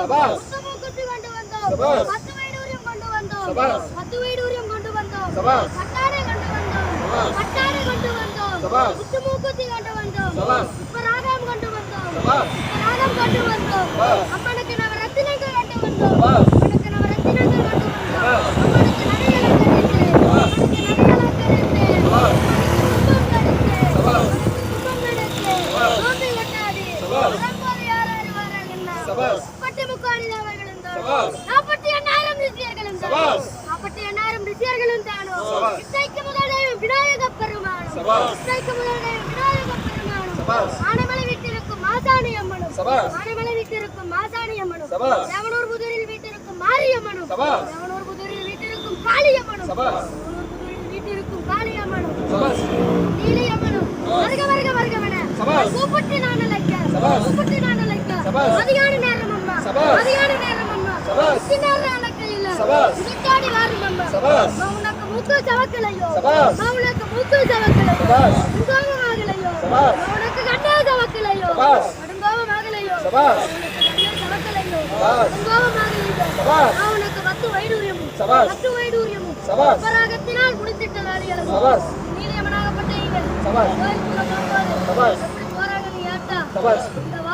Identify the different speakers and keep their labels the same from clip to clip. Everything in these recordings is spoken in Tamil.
Speaker 1: சபாஷ்.
Speaker 2: உத்தமக்குத்தி கொண்டு வந்தோம் பத்து வைடூரியம் கொண்டு வந்தோம் பத்து வைடூரியம் கொண்டு வந்தோம்
Speaker 1: சபாஷ்.
Speaker 2: கொண்டு வந்தோம்
Speaker 1: சபாஷ்.
Speaker 2: கொண்டு வந்தோம்
Speaker 1: சபாஷ்.
Speaker 2: உத்தமக்குத்தி கொண்டு வந்தோம்
Speaker 1: சபாஷ்.
Speaker 2: புஷ்பராகம் கொண்டு வந்தோம் கொண்டு வந்தோம் கொண்டு வந்தோம் பட்டு முக்காலில் அவர்களும் தானோ
Speaker 1: சபாஷ்.
Speaker 2: நாற்பத்தி எண்ணாயிரம் ரிஷியர்களும் தானோ
Speaker 1: சபாஷ்.
Speaker 2: நாற்பத்தி எண்ணாயிரம் ரிஷியர்களும் தானோ
Speaker 1: சபாஷ்.
Speaker 2: இசைக்கு முதல் தெய்வம் விநாயக பெருமானும். இசைக்கு முதல் தெய்வம் விநாயக பெருமானும். ஆனைமலை வீட்டிற்கும் மாசாணி அம்மனும். ஆனைமலை வீட்டிற்கும் மாசாணி அம்மனும். தேவனூர் புதூரில் வீட்டிற்கும் மாரியம்மனும். தேவனூர் புதூரில் வீட்டிற்கும் காளியம்மனும் வீட்டிற்கும் காளியம்மனும். நீலியம்மனும் வருக வருக வருகவன. கூப்பிட்டு நான் அழைக்க. கூப்பிட்டு நான் அழைக்க
Speaker 1: சபாஷ்.
Speaker 2: மதியான நேரம் அம்மா இல்ல
Speaker 1: சபாஷ்.
Speaker 2: உதித்தாடி வாரும் அம்மா
Speaker 1: சபாஷ்.
Speaker 2: உனக்கு மூக்கு சவக்கலையோ
Speaker 1: சபாஷ்.
Speaker 2: உனக்கு மூக்கு சவக்கலையோ
Speaker 1: சபாஷ்.
Speaker 2: உங்கோகமாகலையோ
Speaker 1: சபாஷ்.
Speaker 2: உனக்கு கண்ணே சவக்கலையோ. உனக்கு கண்ணே சவக்கலையோ
Speaker 1: சபாஷ்.
Speaker 2: உங்கோகமாகலையோ
Speaker 1: சபாஷ்.
Speaker 2: உனக்கு பத்து வைடூரியமும். பத்து வைடூரியமும். அபராகத்தினால் முடித்திட்ட வேலைகளும்
Speaker 1: சபாஷ்.
Speaker 2: நீதியமனாகப்பட்ட
Speaker 1: சபாஷ்.
Speaker 2: கோயிலுக்குள்ள. எப்படி போறாங்க நீ ஏத்தா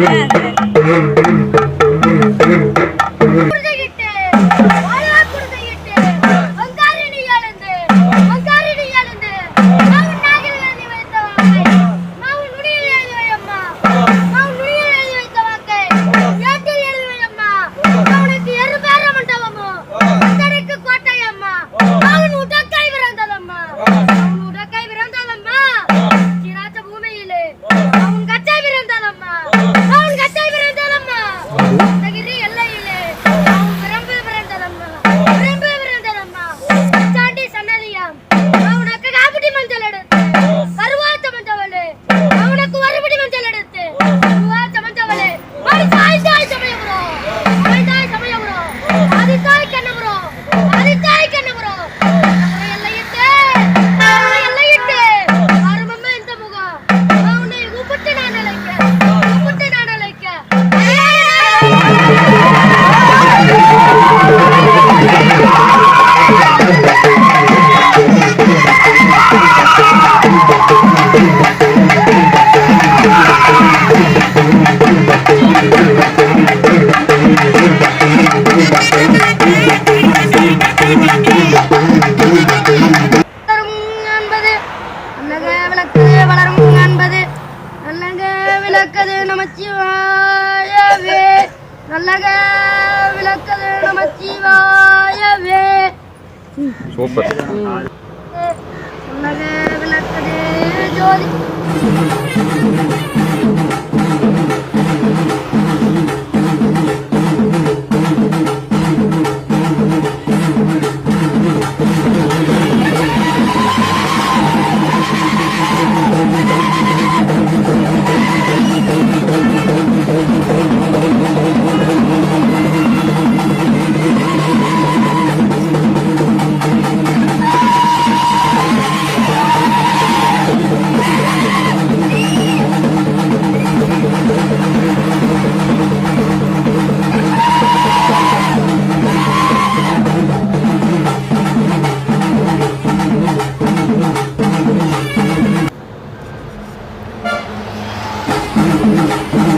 Speaker 2: Yeah. வழக்கு வளரும் என்பது நல்லக விளக்கது நமச்சிவாயவே. நல்லக விளக்கது நமச்சிவாயவே.
Speaker 3: சூப்பர்.
Speaker 2: நல்லக விளக்கது ஜோதி. Thank you. Thank you.